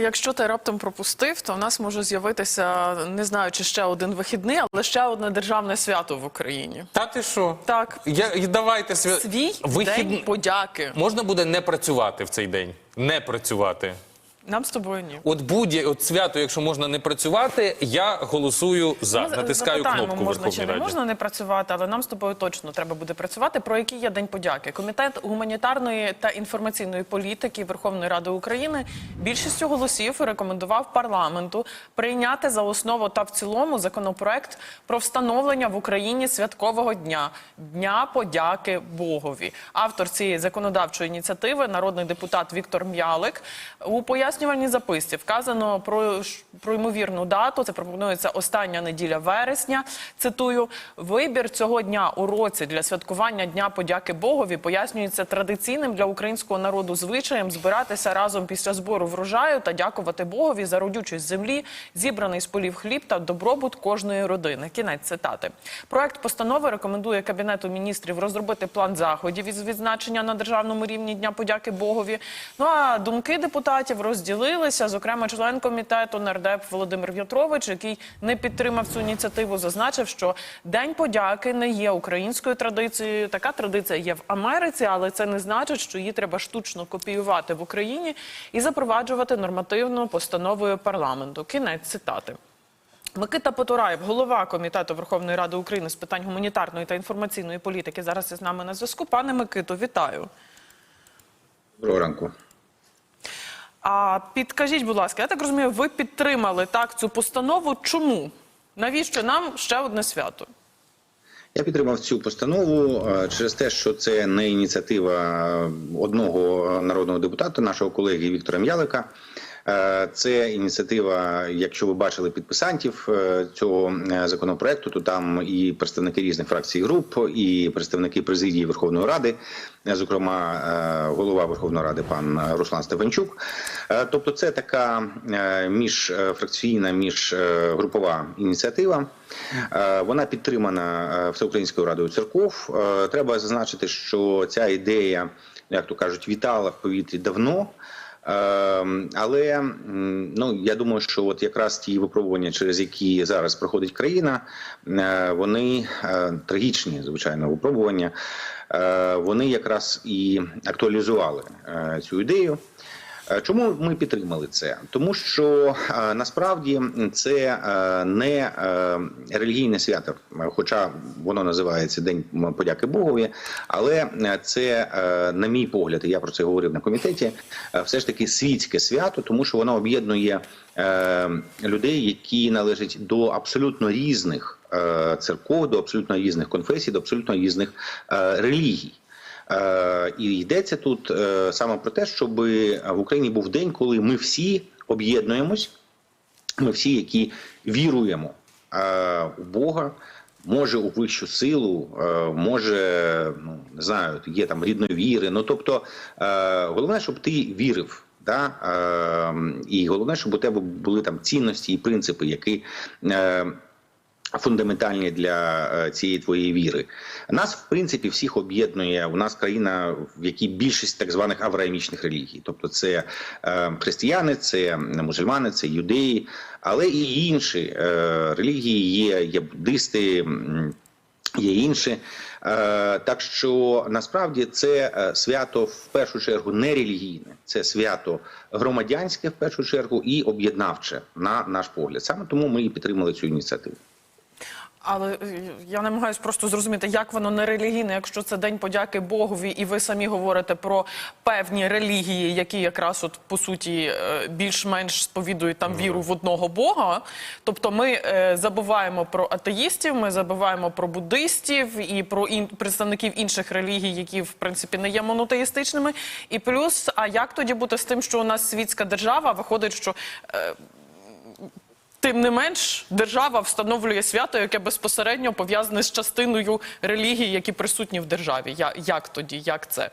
Якщо ти раптом пропустив, то в нас може з'явитися, не знаю, чи ще один вихідний, але ще одне державне свято в Україні. Та ти що? Так, Я, і давайте свя... свій Вихід... день подяки. Можна буде не працювати в цей день? Не працювати. Нам з тобою ні. От будь от свято, якщо можна не працювати, я голосую за. Ми Натискаю запитаємо, кнопку можна чи Верховній не можна не працювати, але нам з тобою точно треба буде працювати. Про який є день подяки? Комітет гуманітарної та інформаційної політики Верховної Ради України більшістю голосів рекомендував парламенту прийняти за основу та в цілому законопроект про встановлення в Україні святкового дня дня подяки Богові. Автор цієї законодавчої ініціативи, народний депутат Віктор М'ялик, у пояснювальній записці вказано про, про ймовірну дату. Це пропонується остання неділя вересня. Цитую: вибір цього дня у році для святкування Дня подяки Богові пояснюється традиційним для українського народу звичаєм збиратися разом після збору врожаю та дякувати Богові за родючість землі, зібраний з полів хліб та добробут кожної родини. Кінець цитати. Проект постанови рекомендує кабінету міністрів розробити план заходів із відзначення на державному рівні Дня подяки Богові. Ну а думки депутатів розділилися. Зокрема, член комітету нардеп Володимир В'ятрович, який не підтримав цю ініціативу, зазначив, що День подяки не є українською традицією. Така традиція є в Америці, але це не значить, що її треба штучно копіювати в Україні і запроваджувати нормативно постановою парламенту. Кінець цитати. Микита Потураєв, голова комітету Верховної Ради України з питань гуманітарної та інформаційної політики, зараз із нами на зв'язку. Пане Микито, вітаю. Доброго ранку. А підкажіть, будь ласка, я так розумію, ви підтримали так цю постанову. Чому? Навіщо нам ще одне свято? Я підтримав цю постанову е, через те, що це не ініціатива одного народного депутата, нашого колеги Віктора М'ялика. Е, Це ініціатива, якщо ви бачили підписантів е, цього е, законопроекту, то там і представники різних фракцій груп, і представники президії Верховної Ради, зокрема голова Верховної Ради пан Руслан Стефанчук. Тобто, це така міжфракційна, міжгрупова ініціатива. Вона підтримана Всеукраїнською радою церков. Треба зазначити, що ця ідея, як то кажуть, вітала в повітрі давно. Е, Але ну я думаю, що от якраз ті випробування, через які зараз проходить країна, е, вони е, трагічні, звичайно, випробування. е, Вони якраз і актуалізували цю ідею. Е, Чому ми підтримали це? Тому що е, насправді це е, не релігійне свято, хоча воно називається День подяки Богові, але це, на мій погляд, і я про це говорив на комітеті, все ж таки світське свято, тому що воно об'єднує людей, які належать до абсолютно різних церков, до абсолютно різних конфесій, до абсолютно різних релігій. Е, І йдеться тут е, саме про те, щоб в Україні був день, коли ми всі об'єднуємось, ми всі, які віруємо е, у Бога, може у вищу силу, може, ну не знаю, є там рідної віри. Ну тобто, головне, щоб ти вірив. Да? І головне, щоб у тебе були там цінності і принципи, які фундаментальні для е, цієї твоєї віри. Нас, в принципі, всіх об'єднує. У нас країна, в якій більшість так званих авраамічних релігій, тобто це е, християни, це мусульмани, це юдеї, але і інші е, релігії є, є буддисти. Є інші, Е, так що насправді це свято в першу чергу не релігійне, це свято громадянське в першу чергу і об'єднавче на наш погляд. Саме тому ми і підтримали цю ініціативу. Але е, я намагаюся просто зрозуміти, як воно не релігійне, якщо це день подяки Богові, і ви самі говорите про певні релігії, які якраз от по суті е, більш-менш сповідують там віру в одного Бога. Тобто ми е, забуваємо про атеїстів, ми забуваємо про буддистів і про ін... представників інших релігій, які в принципі не є монотеїстичними. І плюс, а як тоді бути з тим, що у нас світська держава виходить, що е, Тим не менш, держава встановлює свято, яке безпосередньо пов'язане з частиною релігії, які присутні в державі. Я, як тоді? Як це?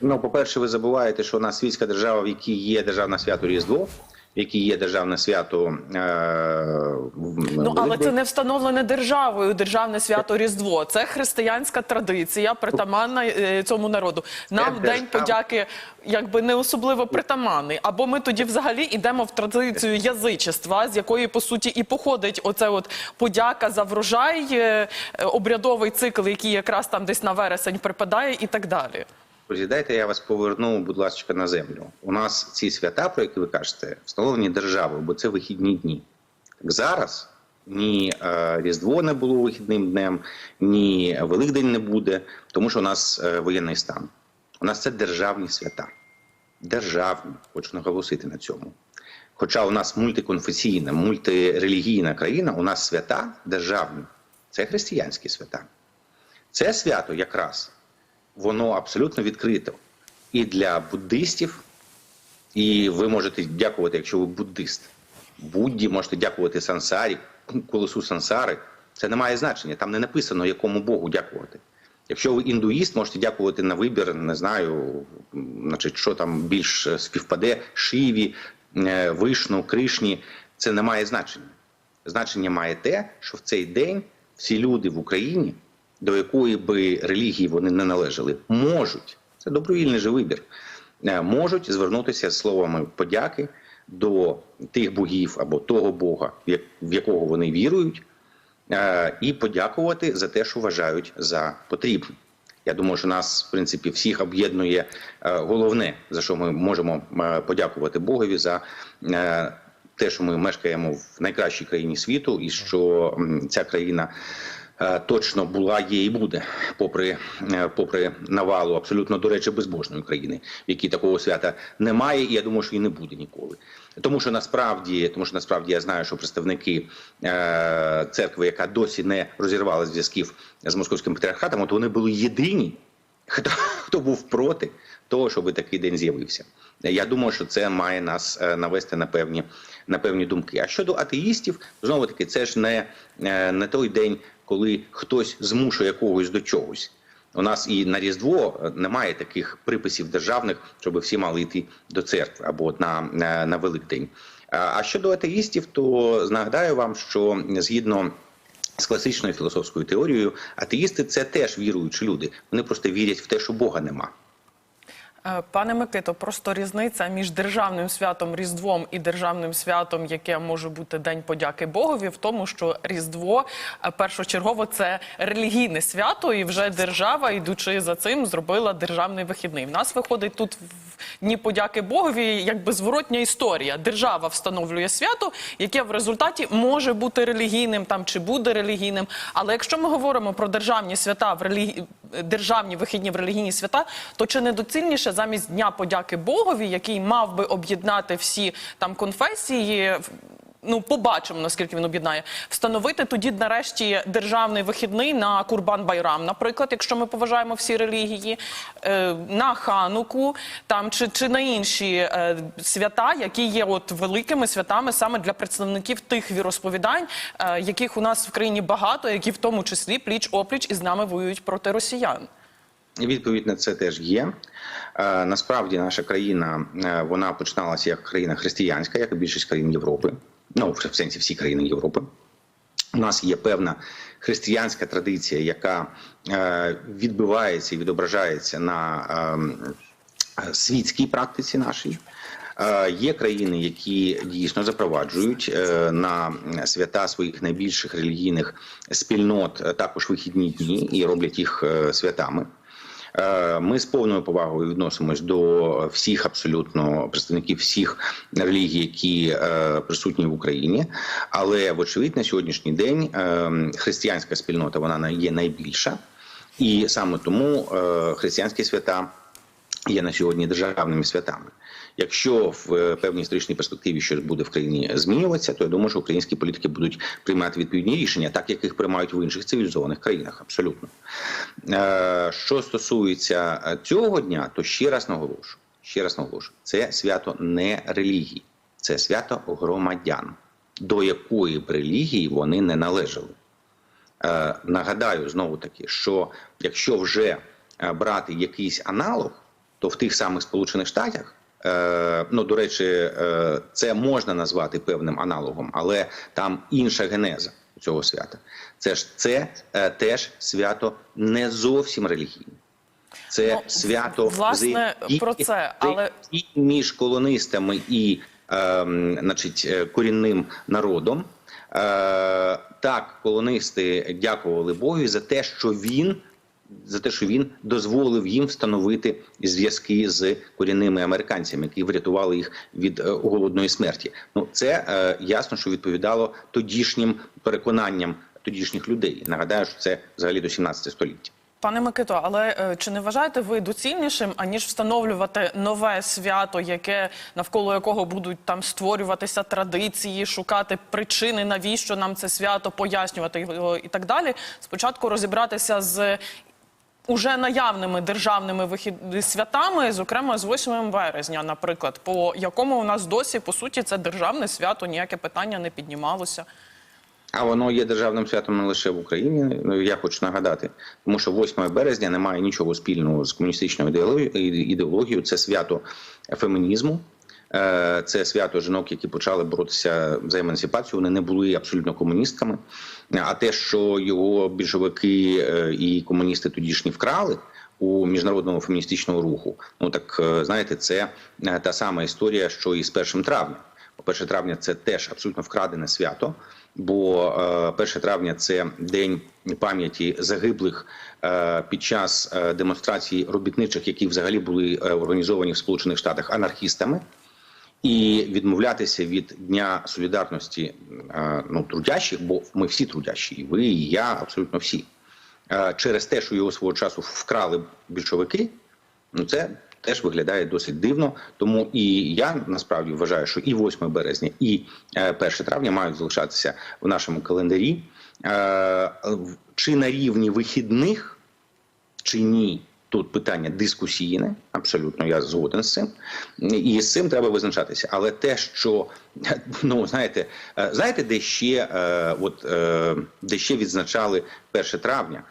Ну, по-перше, ви забуваєте, що у нас світська держава, в якій є державне свято Різдво, який є державне свято. Е, Ну але це не встановлене державою державне свято Різдво. Це християнська традиція, притаманна е, цьому народу. Нам Це день держава. подяки якби не особливо притаманний. Або ми тоді взагалі йдемо в традицію язичества, з якої по суті і походить оце от подяка за врожай, е, обрядовий цикл, який якраз там десь на вересень припадає, і так далі. Друзі, дайте я вас поверну, будь ласка, на землю. У нас ці свята, про які ви кажете, встановлені державою, бо це вихідні дні. Так зараз ні е, Різдво не було вихідним днем, ні Великдень не буде, тому що у нас е, воєнний стан. У нас це державні свята. Державні, хочу наголосити на цьому. Хоча у нас мультиконфесійна, мультирелігійна країна, у нас свята державні. Це християнські свята. Це свято якраз воно абсолютно відкрито і для буддистів, і ви можете дякувати, якщо ви буддист. Будді можете дякувати сансарі, колесу сансари. Це не має значення. Там не написано, якому Богу дякувати. Якщо ви індуїст, можете дякувати на вибір, не знаю, значить, що там більш співпаде, Шиві, е, Вишну, Кришні. Це не має значення. Значення має те, що в цей день всі люди в Україні, до якої би релігії вони не належали, можуть. Це добровільний же вибір, е, можуть звернутися з словами подяки до тих богів або того Бога, в якого вони вірують, е, і подякувати за те, що вважають за потрібне. Я думаю, що нас, в принципі, всіх об'єднує е, головне, за що ми можемо подякувати Богові за те, що ми мешкаємо в найкращій країні світу, і що ця країна точно була, є і буде, попри, е, попри навалу абсолютно до речі, безбожної країни, в якій такого свята немає, і я думаю, що і не буде ніколи. Тому що насправді, тому що насправді я знаю, що представники е, церкви, яка досі не розірвала зв'язків з московським патріархатом, от вони були єдині, хто, хто був проти того, щоб такий день з'явився. Я думаю, що це має нас е, навести на певні, на певні думки. А щодо атеїстів, знову таки, це ж не, е, не той день, коли хтось змушує когось до чогось. У нас і на Різдво немає таких приписів державних, щоб всі мали йти до церкви або на, на, Великдень. А щодо атеїстів, то нагадаю вам, що згідно з класичною філософською теорією, атеїсти це теж віруючі люди. Вони просто вірять в те, що Бога нема. Е, Пане Микито, просто різниця між державним святом Різдвом і державним святом, яке може бути День подяки Богові, в тому, що Різдво е, першочергово це релігійне свято, і вже держава, йдучи за цим, зробила державний вихідний. В нас виходить тут в Дні подяки Богові, якби зворотня історія. Держава встановлює свято, яке в результаті може бути релігійним там чи буде релігійним. Але якщо ми говоримо про державні свята в релігі... державні вихідні в релігійні свята, то чи не доцільніше замість Дня подяки Богові, який мав би об'єднати всі там конфесії? Ну, побачимо, наскільки він об'єднає. Встановити тоді, нарешті, державний вихідний на Курбан Байрам, наприклад, якщо ми поважаємо всі релігії, е, на Хануку там чи, чи на інші е, свята, які є от великими святами саме для представників тих віросповідань, е, яких у нас в країні багато, які в тому числі пліч опліч із нами воюють проти росіян. Відповідь на це теж є. Насправді наша країна вона починалася як країна християнська, як і більшість країн Європи. Ну, в сенсі всі країни Європи. У нас є певна християнська традиція, яка е, відбивається і відображається на е, світській практиці нашій. Е, Є країни, які дійсно запроваджують на свята своїх найбільших релігійних спільнот також вихідні дні і роблять їх святами. Е, Ми з повною повагою відносимось до всіх абсолютно представників всіх релігій, які е, присутні в Україні. Але вочевидь на сьогоднішній день е, християнська спільнота вона на- є найбільша, і саме тому християнські свята є на сьогодні державними святами. Якщо в е, певній історичній перспективі щось буде в країні змінюватися, то я думаю, що українські політики будуть приймати відповідні рішення, так як їх приймають в інших цивілізованих країнах. Абсолютно. Е, Що стосується е, цього дня, то ще раз наголошую: ще раз наголошую, це свято не релігії, це свято громадян, до якої б релігії вони не належали. Нагадаю знову таки, що якщо вже брати якийсь аналог, то в тих самих Сполучених Штатах ну, до речі, е, це можна назвати певним аналогом, але там інша генеза цього свята. Це ж це е, теж свято не зовсім релігійне. Це Ну, свято власне, взаємодії- про це, але- і між колонистами і ем, значить, е, корінним народом. Е, так, колонисти дякували Богу за те, що він. За те, що він дозволив їм встановити зв'язки з корінними американцями, які врятували їх від е, голодної смерті. Ну це е, ясно, що відповідало тодішнім переконанням тодішніх людей. Нагадаю, що це взагалі до 17 століття. Пане Микито, але е, чи не вважаєте ви доцільнішим, аніж встановлювати нове свято, яке навколо якого будуть там створюватися традиції, шукати причини, навіщо нам це свято, пояснювати його і так далі? Спочатку розібратися з уже наявними державними вихід... святами, зокрема з 8 березня, наприклад, по якому у нас досі по суті це державне свято, ніяке питання не піднімалося. А воно є державним святом не лише в Україні. Ну я хочу нагадати, тому що 8 березня не має нічого спільного з комуністичною ідеологією. Це свято фемінізму. Е, Це свято жінок, які почали боротися за емансипацію. Вони не були абсолютно комуністками. А те, що його більшовики е, і комуністи тодішні вкрали у міжнародному феміністичному руху, ну так е, знаєте, це та сама історія, що і з 1 травня. 1 травня це теж абсолютно вкрадене свято, бо е, 1 травня це день пам'яті загиблих під час демонстрацій робітничих, які взагалі були організовані в Сполучених Штатах анархістами. І відмовлятися від дня солідарності е, ну трудящих, бо ми всі трудящі, і ви, і я, абсолютно всі, е, через те, що його свого часу вкрали більшовики, ну це теж виглядає досить дивно. Тому і я насправді вважаю, що і 8 березня, і е, 1 травня мають залишатися в нашому календарі. Е, Чи на рівні вихідних, чи ні? Тут питання дискусійне, абсолютно я згоден з цим, і з цим треба визначатися. Але те, що ну знаєте, е, знаєте, де ще е, от е, де ще відзначали 1 травня,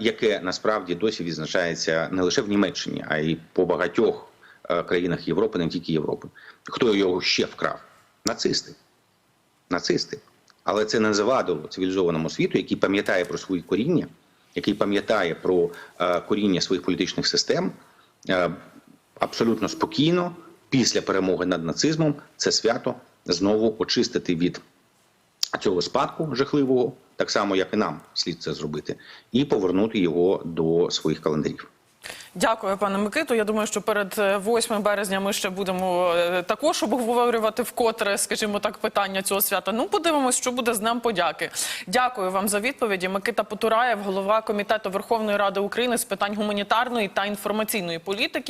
яке насправді досі відзначається не лише в Німеччині, а й по багатьох країнах Європи, не тільки Європи. Хто його ще вкрав? Нацисти. Нацисти. Але це не завадило цивілізованому світу, який пам'ятає про свої коріння, який пам'ятає про е, коріння своїх політичних систем, е, абсолютно спокійно, після перемоги над нацизмом, це свято знову очистити від цього спадку жахливого, так само як і нам слід це зробити, і повернути його до своїх календарів. Дякую, пане Микиту. Я думаю, що перед е, 8 березня ми ще будемо е, також обговорювати вкотре, скажімо так, питання цього свята. Ну, подивимось, що буде з Днем подяки. Дякую вам за відповіді. Микита Потураєв, голова комітету Верховної Ради України з питань гуманітарної та інформаційної політики.